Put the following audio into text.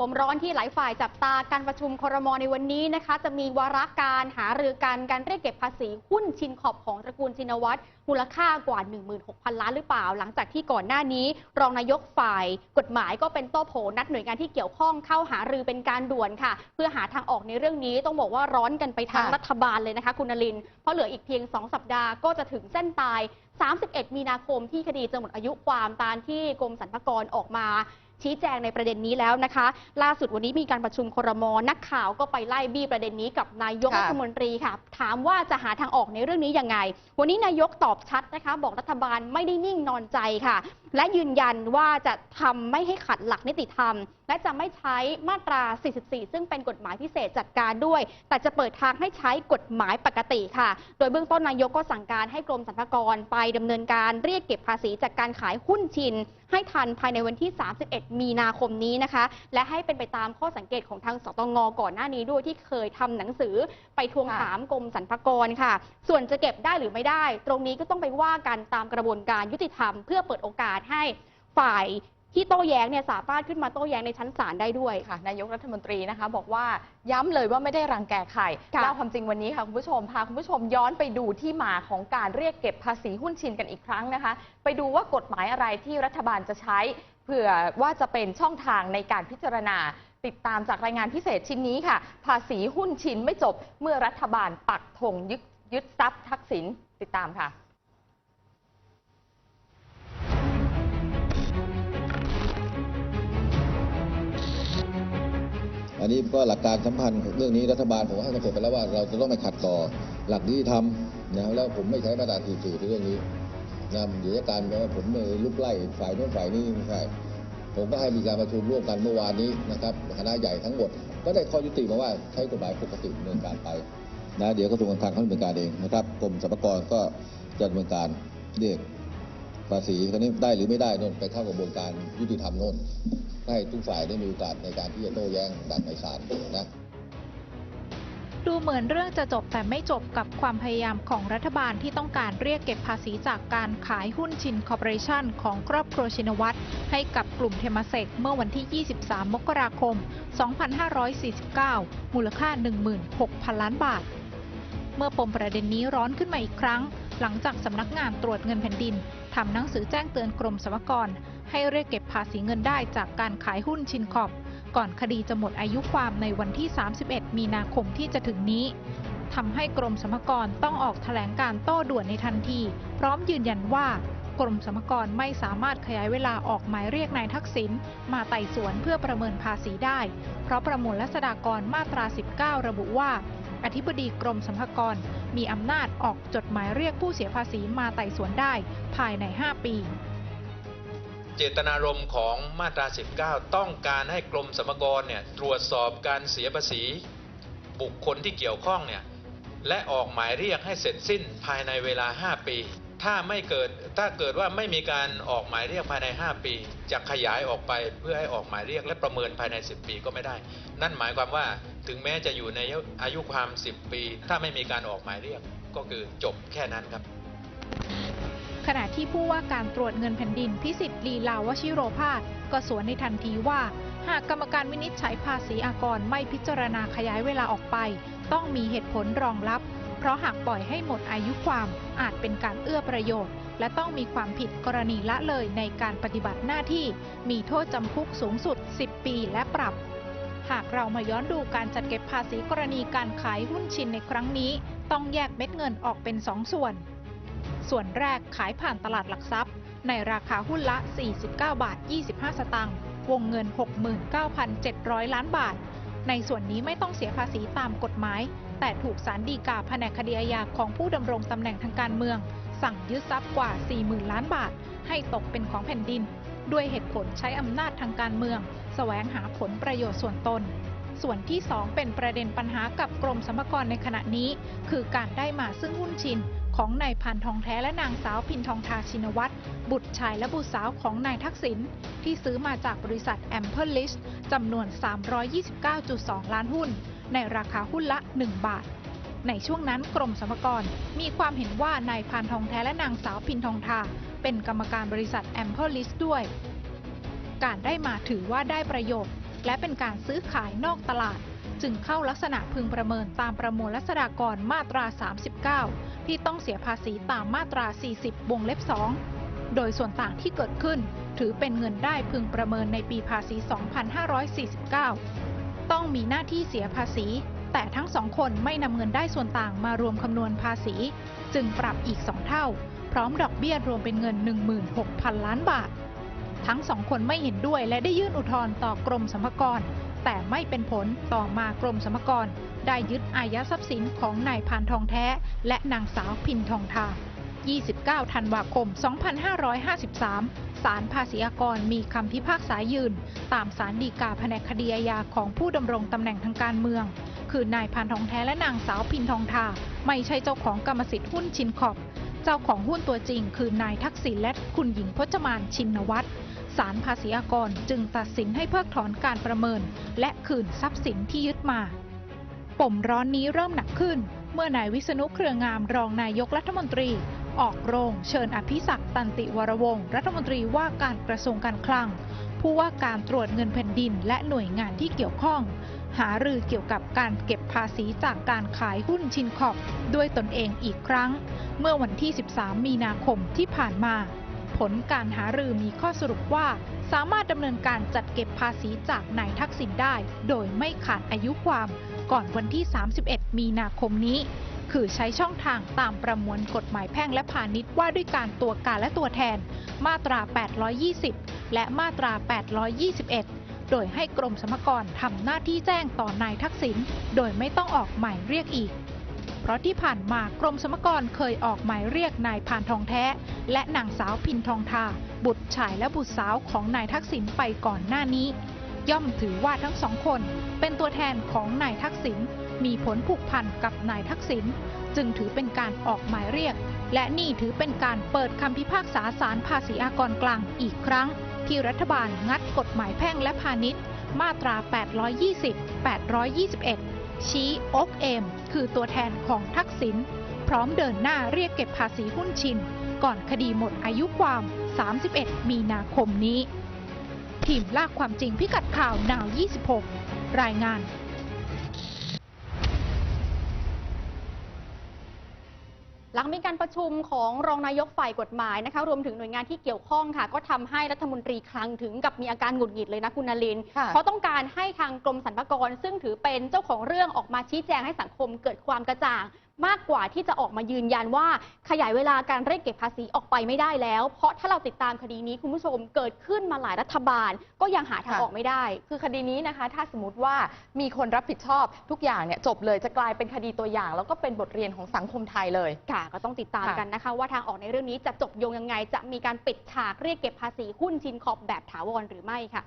ปมร้อนที่หลายฝ่ายจับตาการประชุมครมในวันนี้นะคะ จะมีวาระการหารือกันการเรียกเก็บภาษีหุ้นชินขอบของตระกูลชินวัตรมูลค่ากว่า 16,000 ล้านหรือเปล่า หลังจากที่ก่อนหน้านี้ รองนายกฝ่ายกฎหมายก็เป็นโต้โผนัดหน่วยงานที่เกี่ยวข้องเข้าหารือเป็นการด่วนค่ะ เพื่อหาทางออกในเรื่องนี้ต้องบอกว่าร้อนกันไปทางค่ะรัฐบาลเลยนะคะคุณนลินทร์เพราะเหลืออีกเพียง 2 สัปดาห์ก็จะถึงเส้นตาย 31 มีนาคมที่คดีจะหมดอายุความตามที่กรมสรรพากรออกมา ชี้แจงในประเด็นนี้แล้วนะคะ ล่าสุดวันนี้มีการประชุมครมนักข่าวก็ไปไล่บี้ประเด็นนี้กับนายกค่ะรัฐมนตรีค่ะ ถามว่าจะหาทางออกในเรื่องนี้ยังไง วันนี้นายกตอบชัดนะคะ บอกรัฐบาลไม่ได้นิ่งนอนใจค่ะและยืนยันว่าจะทำไม่ให้ขัดหลักนิติธรรม และจะไม่ใช้มาตรา 44 ซึ่งเป็นกฎหมายพิเศษจัดการด้วย แต่จะเปิดทางให้ใช้กฎหมายปกติค่ะ โดยเบื้องต้นนายกก็สั่งการให้กรมสรรพากรไปดำเนินการเรียกเก็บภาษีจากการขายหุ้นชิน ให้ทันภายในวันที่ 31 มีนาคมนี้นะคะ และให้เป็นไปตามข้อสังเกตของทางสตงก่อนหน้านี้ด้วยที่เคยทำหนังสือไปทวงถามกรมสรรพากรค่ะ ส่วนจะเก็บได้หรือไม่ได้ ตรงนี้ก็ต้องไปว่ากันตามกระบวนการยุติธรรม เพื่อเปิดโอกาสให้ฝ่ายที่โต้แย้งเนี่ยสามารถขึ้นมาโต้แย้งในชั้นศาลได้ด้วย ค่ะนายกรัฐมนตรีนะคะ บอกว่าย้ำเลยว่าไม่ได้รังแกใครค่ะเล่าความจริงวันนี้ค่ะคุณผู้ชมพาคุณผู้ชมย้อนไปดูที่มาของการเรียกเก็บภาษีหุ้นชินกันอีกครั้งนะคะ ไปดูว่ากฎหมายอะไรที่รัฐบาลจะใช้ เผื่อว่าจะเป็นช่องทางในการพิจารณา ติดตามจากรายงานพิเศษชิ้นนี้ค่ะ ภาษีหุ้นชินไม่จบเมื่อรัฐบาลปักธงยึดยึดทรัพย์ทักษิณติดตามค่ะ อันนี้ก็หลักการสัมพันธ์เรื่องนี้รัฐบาลผมให้คอนเซ็ปต์ไปแล้วว่าเราจะต้องไม่ขัดต่อหลักนิติธรรมนะแล้วผมไม่ใช้มาตรา44ในเรื่องนี้นะเดี๋ยวจะการนว่าผมไปลุกไล่ฝ่ายโน้นฝ่ายนี้ไม่ใช่ผมก็ให้มีการประชุมร่วมกันเมื่อวานนี้นะครับคณะใหญ่ทั้งหมด ก็ได้ข้อยุติมาว่าใช้กฎหมายปกติดำเนินการไปนะเดี๋ยวกระทรวงการคลังเขาดำเนินการเองนะครับกรมสรรพากรก็จะดำเนินการเรียกภาษีคราวนี้ได้หรือไม่ได้โน่นไปเข้ากระบวนการยุติธรรมโน่น ให้ทุกฝ่ายได้มีโอกาสในการที่จะโต้แย้งกันในศาลนะดูเหมือนเรื่องจะจบแต่ไม่จบกับความพยายามของรัฐบาลที่ต้องการเรียกเก็บภาษีจากการขายหุ้นชินคอร์ปอเรชั่นของครอบครัวชินวัตรให้กับกลุ่มเทมเซกเมื่อวันที่ 23 มกราคม 2549 มูลค่า 16,000 ล้านบาท เมื่อปมประเด็นนี้ร้อนขึ้นมาอีกครั้ง หลังจากสำนักงานตรวจเงินแผ่นดินทำหนังสือแจ้งเตือนกรมสรรพากร ให้เรียกเก็บภาษีเงินได้จากการขายหุ้นชินคอร์ปก่อนคดีจะหมดอายุความในวันที่ 31 มีนาคมที่จะถึงนี้ทำให้กรมสรรพากรต้องออกแถลงการโต้ด่วนในทันที พร้อมยืนยันว่ากรมสรรพากรไม่สามารถขยายเวลาออกหมายเรียกนายทักษิณมาไต่สวนเพื่อประเมินภาษีได้ เพราะประมวลรัษฎากรมาตรา 19 ระบุว่า อธิบดีกรมสรรพากร มีอำนาจออกจดหมายเรียกผู้เสียภาษีมาไต่สวนได้ภายใน 5 ปี เจตนารมณ์ของมาตรา 19 ต้องการให้กรมสรรพากรเนี่ยตรวจสอบการเสียภาษี บุคคลที่เกี่ยวข้องเนี่ยและออกหมายเรียกให้เสร็จสิ้นภายในเวลา 5 ปี ถ้าไม่เกิดถ้าเกิดว่าไม่มีการออกหมายเรียกภายใน 5 ปี จะขยายออกไปเพื่อให้ออกหมายเรียกและประเมินภายใน 10 ปีก็ไม่ได้ นั่นหมายความว่า ถึงแม้จะอยู่ในอายุความ 10 ปี ถ้าไม่มีการออกหมายเรียกก็คือจบแค่นั้นครับ ขณะที่ผู้ว่าการตรวจเงินแผ่นดินพิสิทธิ์ลีลาวชิโรภาสก็สวนในทันทีว่า หากกรรมการวินิจฉัยภาษีอากรไม่พิจารณาขยายเวลาออกไป ต้องมีเหตุผลรองรับ เพราะหากปล่อยให้หมดอายุความอาจเป็นการเอื้อประโยชน์ และต้องมีความผิดกรณีละเลยในการปฏิบัติหน้าที่ มีโทษจำคุกสูงสุด 10 ปีและปรับ หากเรามาย้อนดูการจัดเก็บภาษีกรณีการขายหุ้นชินในครั้งนี้ ต้องแยกเม็ดเงินออกเป็น 2 ส่วน ส่วนแรกขายผ่านตลาดหลักทรัพย์ ในราคาหุ้นละ 49 บาท 25 สตางค์วงเงิน 69,700 ล้านบาท ในส่วนนี้ไม่ต้องเสียภาษีตามกฎหมาย แต่ถูกสารดีกาแผนกคดีอาญาของผู้ดำรงตำแหน่งทางการเมือง สั่งยึดทรัพย์กว่า 40,000 ล้านบาท ให้ตกเป็นของแผ่นดิน ด้วยเหตุผลใช้อำนาจทางการเมือง สวงหาผลประโยชน์ส่วนตน ส่วนที่ 2 เป็นประเด็นปัญหากับกรมสรรพากรในขณะนี้ คือการได้มาซึ่งหุ้นชินของนายพันทองแท้และนางสาวพินทองทาชินวัตรบุตรชายและบุตรสาวของนายทักษิณที่ซื้อมาจากบริษัทแอมเพิลลิสจำนวน 329.2 ล้านหุ้น ในราคาหุ้นละ 1 บาท ในช่วงนั้นกรมสรรพากรมีความเห็นว่านายพานทองแท้และนางสาวพินทองทาเป็นกรรมการบริษัทแอมเพิลลิสด้วย การได้มาถือว่าได้ประโยชน์ และเป็นการซื้อขายนอกตลาด จึงเข้าลักษณะพึงประเมินตามประมวลรัษฎากรมาตรา 39 ที่ต้องเสียภาษีตามมาตรา 40 วงเล็บ 2 โดยส่วนต่างที่เกิดขึ้น ถือเป็นเงินได้พึงประเมินในปีภาษี 2549 ต้องมีหน้าที่เสียภาษี แต่ทั้งสองคนไม่นำเงินได้ส่วนต่างมารวมคำนวณภาษี จึงปรับอีก 2 เท่า พร้อมดอกเบี้ยรวมเป็นเงิน 16,000 ล้านบาท ทั้งสองคนไม่เห็นด้วย และได้ยื่นอุทธรณ์ต่อกรมสรรพากร แต่ไม่เป็นผลต่อมากรมสรรพากร ได้ยึดอายัดทรัพย์สินของนายพานทองแท้ และนางสาวพินทองทา 29 ธันวาคม 2553 ศาลภาษีอากรมีคำพิพากษายืน ตามศาลฎีกาแผนกคดีอาญาของผู้ดำรงตำแหน่งทางการเมือง คือนายพานทองแท้และนางสาวพินทองทา ไม่ใช่เจ้าของกรรมสิทธิ์หุ้นชินขอบ เจ้าของหุ้นตัวจริงคือนายทักษิณและคุณหญิงพจมานชินวัตร ศาลภาษีอากรจึงตัดสินให้เพิกถอนการประเมิน และคืนทรัพย์สินที่ยึดมา ปมร้อนนี้เริ่มหนักขึ้น เมื่อนายวิษณุเครืองามรองนายกรัฐมนตรี ออกโรงเชิญอภิศักตันติวรวงศ์รัฐมนตรีว่าการกระทรวงการคลัง ผู้ว่าการตรวจเงินแผ่นดินและหน่วยงานที่เกี่ยวข้อง หารือเกี่ยวกับการเก็บภาษีจากการขายหุ้นชินขอบด้วยตนเองอีกครั้ง เมื่อวันที่ 13 มีนาคมที่ผ่านมา ผลการหารือมีข้อสรุปว่า สามารถดำเนินการจัดเก็บภาษีจากนายทักษิณได้ โดยไม่ขาดอายุความก่อนวันที่ 31 มีนาคมนี้ คือใช้ช่องทางตามประมวลกฎหมายแพ่งและพาณิชย์ว่าด้วยการตัวการและตัวแทน มาตรา 820 และมาตรา 821 โดยให้กรมสรรพากรทำหน้าที่แจ้งต่อนายทักษิณโดยไม่ต้องออกหมายเรียกอีก เพราะที่ผ่านมากรมสรรพากรเคยออกหมายเรียกนายพานทองแท้ และนางสาวพินทองทา บุตรชายและบุตรสาวของนายทักษิณไปก่อนหน้านี้ ย่อมถือว่าทั้งสองคนเป็นตัวแทนของนายทักษิณมีผลผูกพันกับนายทักษิณจึงถือเป็นการออกหมายเรียก และนี่ถือเป็นการเปิดคำพิพากษาศาลภาษีอากรกลางอีกครั้ง ที่รัฐบาลงัดกฎหมายแพ่งและพาณิชย์ มาตรา 820 821 ชี้อกเอม คือตัวแทนของทักษิณพร้อมเดินหน้าเรียกเก็บภาษีหุ้นชิน ก่อนคดีหมดอายุความ 31 มีนาคมนี้ ทีมลากความจริงพิกัดข่าว นาว 26 รายงาน หลังมีการประชุมของรองนายกฝ่ายกฎหมายนะคะรวมถึงหน่วยงานที่เกี่ยวข้องค่ะ ก็ทำให้รัฐมนตรีคลังถึงกับมีอาการหงุดหงิดเลยนะคุณนลินค่ะเพราะต้องการให้ทางกรมสรรพากรซึ่งถือเป็นเจ้าของเรื่องออกมาชี้แจงให้สังคมเกิดความกระจ่าง มากกว่าที่จะออกมายืนยันว่าขยายเวลาการเรียกเก็บภาษีออกไปไม่ได้แล้ว เพราะถ้าเราติดตามคดีนี้คุณผู้ชมเกิดขึ้นมาหลายรัฐบาล ก็ยังหาทางออกไม่ได้ คือคดีนี้นะคะ ถ้าสมมติว่ามีคนรับผิดชอบทุกอย่างเนี่ยจบเลยจะกลายเป็นคดีตัวอย่าง แล้วก็เป็นบทเรียนของสังคมไทยเลยค่ะก็ต้องติดตามกันนะคะ ว่าทางออกในเรื่องนี้จะจบโยงยังไง จะมีการปิดฉากเรียกเก็บภาษีหุ้นชินขอบแบบถาวรหรือไม่ค่ะ